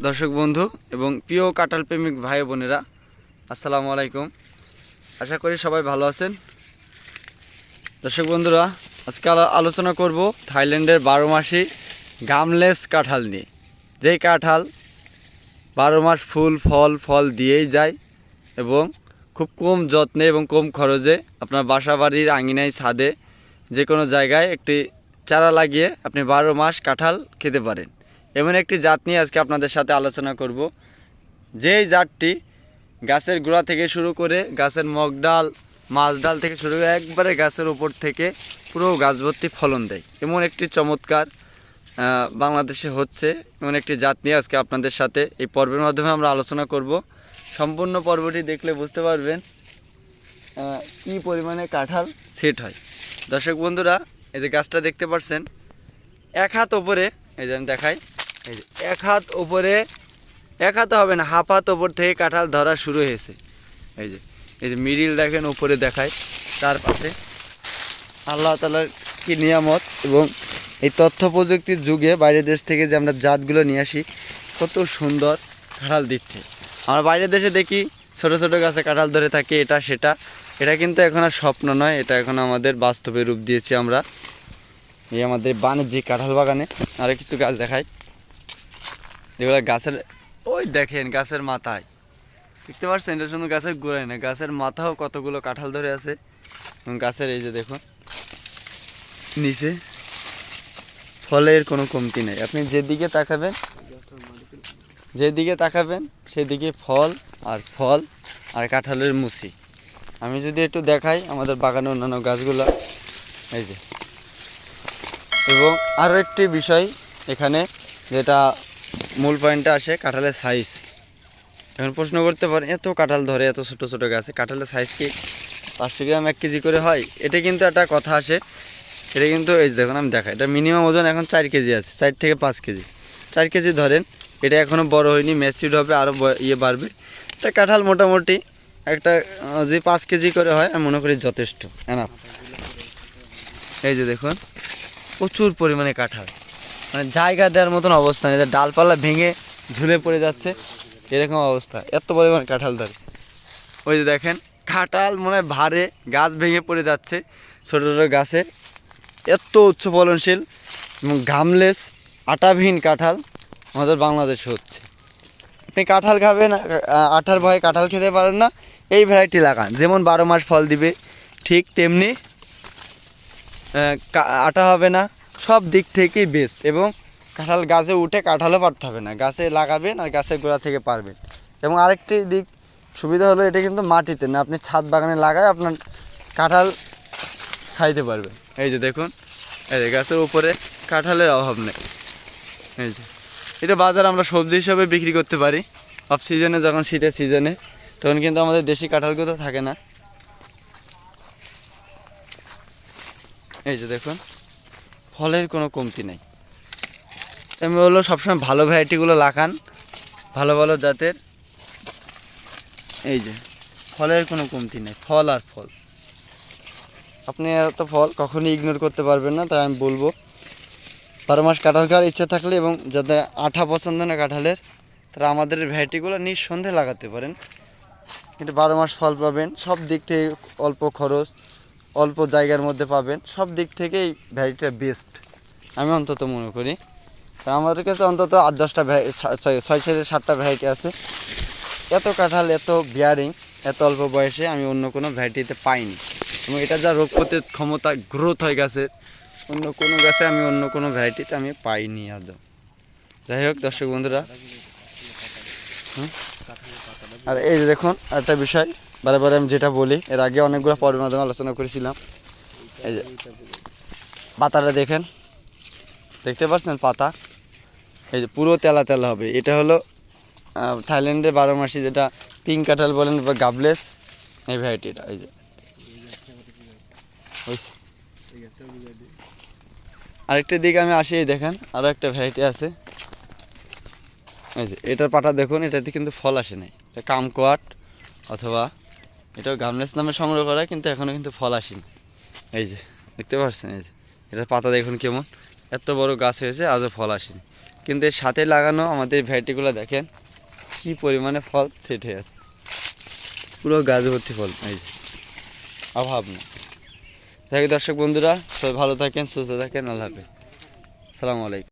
দর্শক বন্ধু এবং প্রিয় কাটাল প্রেমিক ভাই বোনেরা, আসসালামু আলাইকুম। আশা করি সবাই ভালো আছেন। দর্শক বন্ধুরা, আজকে আলো- আলোচনা করব থাইল্যান্ডের বারো মাসি গামলেস কাঁঠাল নিয়ে। যেই কাঁঠাল বারো মাস ফুল, ফল ফল দিয়েই যায় এবং খুব কম যত্নে এবং কম খরচে আপনার বাসা বাড়ির আঙিনায় ছাদে যে কোনো জায়গায় একটি চারা লাগিয়ে আপনি বারো মাস কাঁঠাল খেতে পারেন। এমন একটি জাত নিয়ে আজকে আপনাদের সাথে আলোচনা করব। যেই জাতটি গাছের গোড়া থেকে শুরু করে গাছের মগডাল মাছডাল থেকে শুরু করে একবারে গাছের উপর থেকে পুরো গাছ ভর্তি ফলন দেয়। এমন একটি চমৎকার বাংলাদেশে হচ্ছে এমন একটি জাত নিয়ে আজকে আপনাদের সাথে এই পর্বের মাধ্যমে আমরা আলোচনা করব। সম্পূর্ণ পর্বটি দেখলে বুঝতে পারবেন কি পরিমাণে কাঁঠাল সেট হয়। দর্শক বন্ধুরা, এই যে গাছটা দেখতে পাচ্ছেন, এক হাত ওপরে, এই যে আমি দেখাই এক হাত ওপরে, এক হাতে হবে না, হাফ হাত ওপর থেকে কাঁঠাল ধরা শুরু হয়েছে। এই যে এই যে মিডিল দেখেন, উপরে দেখায়। তার পাশে আল্লাহ তালার কি নিয়ামত এবং এই তথ্য প্রযুক্তির যুগে বাইরের দেশ থেকে যে আমরা জাতগুলো নিয়ে আসি, কত সুন্দর কাঁঠাল দিচ্ছে। আমরা বাইরের দেশে দেখি ছোট ছোট গাছে কাঁঠাল ধরে থাকে, এটা সেটা। এটা কিন্তু এখন আর স্বপ্ন নয়, এটা এখন আমাদের বাস্তবে রূপ দিয়েছি আমরা। এই আমাদের বাণিজ্যিক কাঁঠাল বাগানে আরও কিছু গাছ দেখাই যেগুলো গাছের ওই দেখেন গাছের মাথায়। দেখতে পাচ্ছেন এটা শুধু গাছের গোড়ায় না, গাছের মাথাও কতগুলো কাঁঠাল ধরে আছে। এবং গাছের এই যে দেখুন, নিচে ফলের কোনো কমতি নেই। আপনি যেদিকে তাকাবেন যেদিকে তাকাবেন, সেদিকে ফল আর ফল আর কাঁঠালের মুসি আমি যদি একটু দেখাই আমাদের বাগানে অন্যান্য গাছগুলো। এই যে। এবং আরও একটি বিষয় এখানে যেটা মূল পয়েন্টটা আসে কাঁঠালের সাইজ এখন প্রশ্ন করতে পারেন, এত কাঁঠাল ধরে, এত ছোট ছোট গাছে কাঁঠালের সাইজ কি পাঁচশো গ্রাম এক কেজি করে হয়? এটা কিন্তু একটা কথা আসে। এটা কিন্তু এই দেখুন, আমি দেখাই। এটা মিনিমাম ওজন এখন চার কেজি আছে, চার থেকে পাঁচ কেজি। চার কেজি ধরেন, এটা এখনও বড় হয়নি ম্যাচিউড হবে আরও ইয়ে বাড়বে। এটা কাঁঠাল মোটামুটি একটা যে পাঁচ কেজি করে হয়, আমি মনে করি যথেষ্ট। এনাফ এই যে দেখুন, প্রচুর পরিমাণে কাঁঠাল। মানে জায়গা দেওয়ার মতন অবস্থা নেই। ডালপালা ভেঙে ঝুলে পড়ে যাচ্ছে, এরকম অবস্থা। এত পরিমাণ কাঁঠাল ধরে। ওই যে দেখেন, কাঁঠাল মনে হয় ভারে গাছ ভেঙে পড়ে যাচ্ছে ছোটো ছোটো গাছে। এত উচ্চ ফলনশীল এবং ঘামলেস আটাবিহীন কাঁঠাল আমাদের বাংলাদেশে হচ্ছে। আপনি কাঁঠাল খাবেন আঠার ভয়ে কাঁঠাল খেতে পারেন না, এই ভ্যারাইটি লাগান। যেমন বারো মাস ফল দিবে, ঠিক তেমনি আটা হবে না সব দিক থেকেই বেস্ট এবং কাঁঠাল গাছে উঠে কাঁঠালও পারতে হবে না। গাছে লাগাবেন আর গাছের গোড়া থেকে পারবেন। এবং আরেকটি দিক সুবিধা হলো এটা কিন্তু মাটিতে না, আপনি ছাদ বাগানে লাগায় আপনার কাঁঠাল খাইতে পারবেন। এই যে দেখুন, এই যে গাছের উপরে কাঁঠালের অভাব নেই। এই যে, এটা বাজার আমরা সবজি হিসাবে বিক্রি করতে পারি। অফ সিজনে যখন শীতের সিজনে তখন কিন্তু আমাদের দেশি কাঁঠালগুলো থাকে না। এই যে দেখুন ফলের কোনো কমতি নেই। আমি বলল সবসময় ভালো ভ্যারাইটিগুলো লাগান, ভালো ভালো জাতের। এই যে, ফলের কোনো কমতি নেই, ফল আর ফল। আপনি এত ফল কখনই ইগনোর করতে পারবেন না, তাই আমি বলব, বারো মাস কাঁঠাল খাওয়ার ইচ্ছা থাকলে এবং যাদের আঠা পছন্দ না কাঁঠালের তারা আমাদের ভ্যারাইটিগুলো নিঃসন্দেহে লাগাতে পারেন। কিন্তু বারো মাস ফল পাবেন, সব দিক থেকে অল্প খরচ। অল্প জায়গার মধ্যে পাবেন। সব দিক থেকেই ভ্যারাইটিটা বেস্ট আমি অন্তত মনে করি। আমাদের কাছে অন্তত আট, দশটা ছয় থেকে সাতটা ভ্যারাইটি আছে। এত কাঁঠাল, এত বিয়ারিং এত অল্প বয়সে আমি অন্য কোনো ভ্যারাইটিতে পাইনি। এবং এটা যা রোগ প্রতিরোধ ক্ষমতা গ্রোথ হয়ে গেছে, অন্য কোনো গাছে আমি অন্য কোনো ভ্যারাইটিতে আমি পাইনি আদৌ। যাই হোক, দর্শক বন্ধুরা? আর এই যে দেখুন একটা বিষয়, বারে বারে আমি যেটা বলি, এর আগে অনেকগুলো পর্বের মাধ্যমে আলোচনা করেছিলাম। এই যে পাতাটা দেখেন, দেখতে পাচ্ছেন পাতা? এই যে পুরো তেলা তেলা হবে। এটা হলো থাইল্যান্ডের বারো মাসি যেটা পিঙ্ক কাঁঠাল বলেন বা গাবলেস, এই ভ্যারাইটিটা, এই যে। আরেকটা দিকে আমি আসি দেখেন আরও একটা ভ্যারাইটি আছে। এই যে, এটার পাটা দেখুন, এটাতে কিন্তু ফল আসে নাই। এটা কামকোয়াট অথবা এটা গামলেস নামে সংগ্রহ করা, কিন্তু এখনও কিন্তু ফল আসেনি। এই যে, দেখতে পাচ্ছেন, এই যে, এটার পাতা দেখুন কেমন। এত বড় গাছ হয়েছে, আজও ফল আসেনি। কিন্তু এর সাথে লাগানো আমাদের ভ্যারাইটিগুলো দেখেন, কি পরিমাণে ফল সেট হয়ে আছে। পুরো গাছ ভর্তি ফল, এই যে, অভাব না থাকি দর্শক বন্ধুরা, সবাই ভালো থাকেন, সুস্থ থাকেন, আল্লাহ হাফেজ। আসসালামু আলাইকুম।